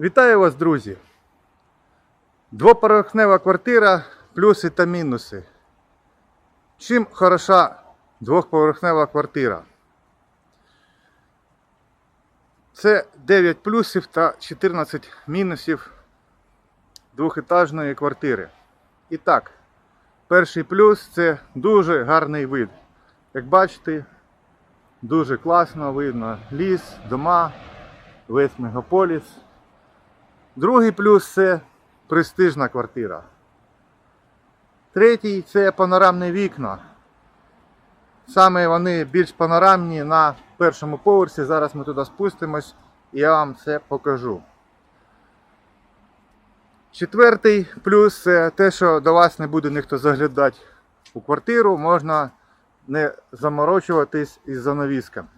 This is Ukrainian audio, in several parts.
Вітаю вас, друзі! Двоповерхнева квартира, плюси та мінуси. Чим хороша двохповерхнева квартира? Це 9 плюсів та 14 мінусів двохетажної квартири. І так, перший плюс це дуже гарний вид. Як бачите, дуже класно видно ліс, дома, весь мегаполіс. Другий плюс це престижна квартира. Третій це панорамні вікна. Саме вони більш панорамні на першому поверсі. Зараз ми туди спустимось і я вам це покажу. Четвертий плюс це те, що до вас не буде ніхто заглядати у квартиру, можна не заморочуватись із занавісками.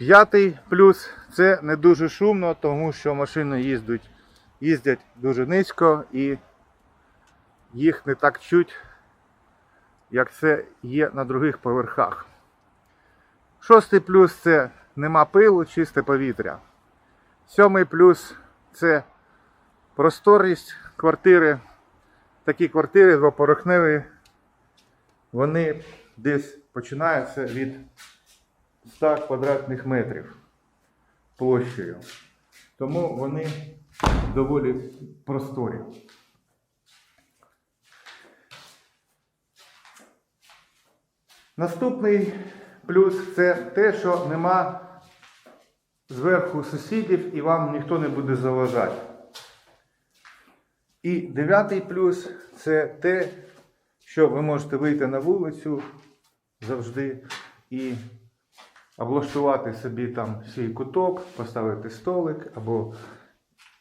П'ятий плюс це не дуже шумно, тому що машини їздять, їздять дуже низько і їх не так чуть, як це є на других поверхах. Шостий плюс це нема пилу, чисте повітря. Сьомий плюс це просторність квартири. Такі квартири двоповерхневі, вони десь починаються від 100 квадратних метрів площею. Тому вони доволі просторі. Наступний плюс це те, що нема зверху сусідів і вам ніхто не буде заважати. І дев'ятий плюс це те, що ви можете вийти на вулицю завжди і облаштувати собі там свій куток, поставити столик або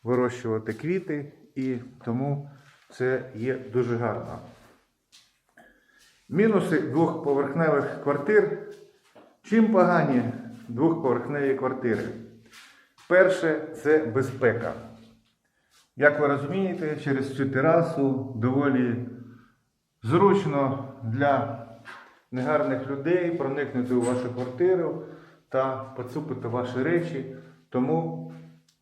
вирощувати квіти, і тому це є дуже гарно. Мінуси двохповерхневих квартир. Чим погані двохповерхневі квартири? Перше це безпека. Як ви розумієте, через цю терасу доволі зручно для негарних людей проникнути у вашу квартиру та поцупити ваші речі, тому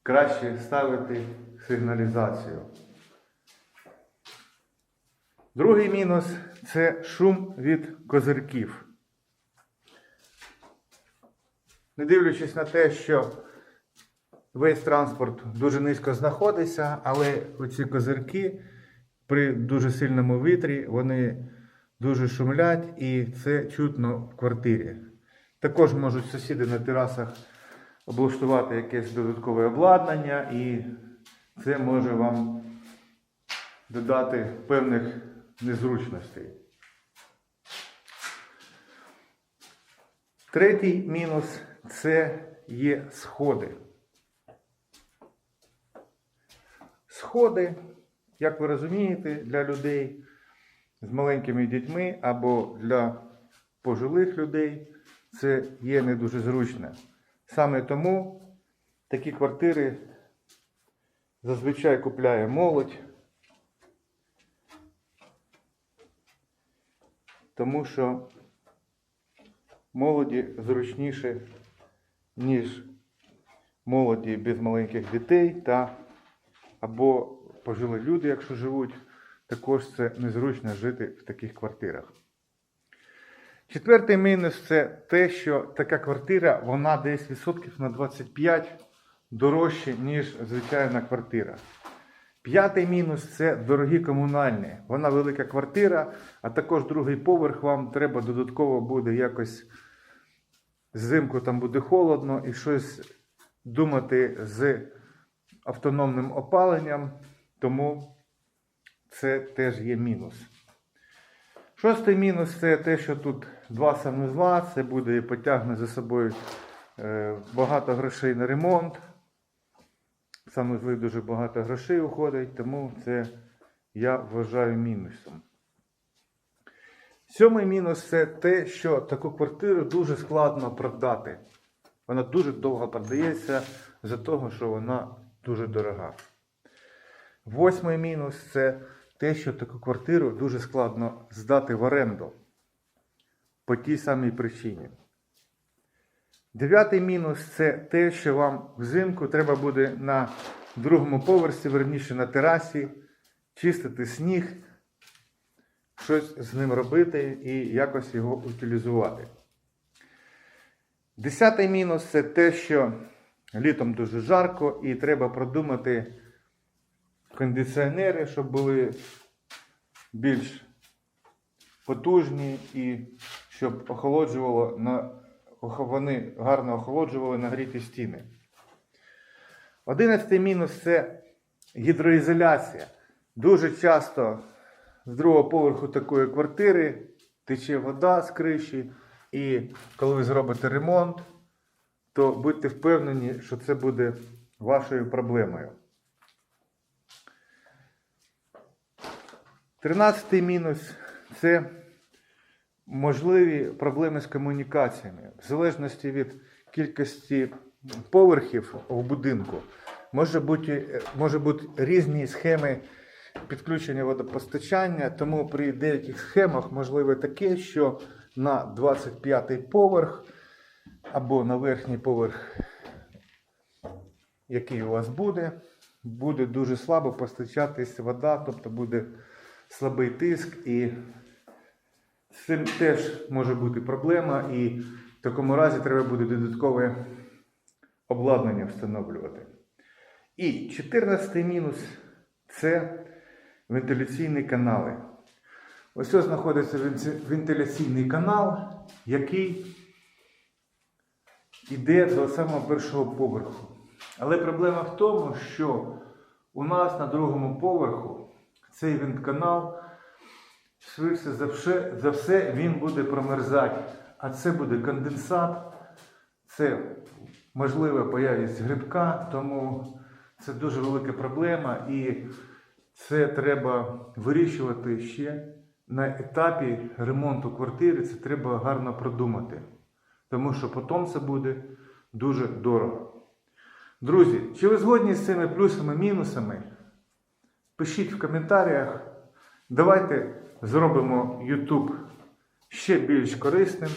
краще ставити сигналізацію. Другий мінус це шум від козирків. Не дивлячись на те, що весь транспорт дуже низько знаходиться, але оці козирки при дуже сильному вітрі вони дуже шумлять і це чутно в квартирі. Також можуть сусіди на терасах облаштувати якесь додаткове обладнання, і це може вам додати певних незручностей. Третій мінус це є сходи. Сходи, як ви розумієте, для людей з маленькими дітьми або для пожилих людей це є не дуже зручно. Саме тому такі квартири зазвичай купляє молодь, тому що молоді зручніше, ніж молоді без маленьких дітей та або пожилі люди, якщо живуть, також це незручно жити в таких квартирах. Четвертий мінус це те, що така квартира, вона десь відсотків на 25 дорожче, ніж звичайна квартира. П'ятий мінус це дорогі комунальні. Вона велика квартира, а також другий поверх вам треба додатково буде якось взимку там буде холодно і щось думати з автономним опаленням, тому це теж є мінус. Шостий мінус це те, що тут два санузла, це буде потягне за собою е, багато грошей на ремонт. Санузли дуже багато грошей уходить, тому це я вважаю мінусом. Сьомий мінус це те, що таку квартиру дуже складно продати. Вона дуже довго продається за того, що вона дуже дорога. Восьмий мінус це те, що таку квартиру дуже складно здати в оренду по тій самій причині. Дев'ятий мінус це те, що вам взимку треба буде на другому поверсі, верніше на терасі, чистити сніг, щось з ним робити і якось його утилізувати. Десятий мінус це те, що літом дуже жарко і треба продумати кондиціонери, щоб були більш потужні і щоб охолоджувало на вони гарно охолоджували нагріті стіни. Одинадцятий мінус це гідроізоляція. Дуже часто з другого поверху такої квартири тече вода з криші, і коли ви зробите ремонт, то будьте впевнені, що це буде вашою проблемою. Тринадцятий мінус це можливі проблеми з комунікаціями. В залежності від кількості поверхів в будинку може бути, може бути різні схеми підключення водопостачання, тому при деяких схемах можливе таке, що на 25-й поверх або на верхній поверх, який у вас буде, буде дуже слабо постачатись вода, тобто буде слабий тиск і з цим теж може бути проблема, і в такому разі треба буде додаткове обладнання встановлювати. І 14 мінус це вентиляційні канали. Ось ось знаходиться вентиляційний канал, який йде до самого першого поверху. Але проблема в тому, що у нас на другому поверху цей вентканал швидше за все, за все він буде промерзати. А це буде конденсат, це можлива появність грибка, тому це дуже велика проблема і це треба вирішувати ще на етапі ремонту квартири. Це треба гарно продумати, тому що потім це буде дуже дорого. Друзі, чи ви згодні з цими плюсами мінусами? Пишіть в коментарях. Давайте зробимо YouTube ще більш корисним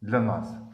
для нас.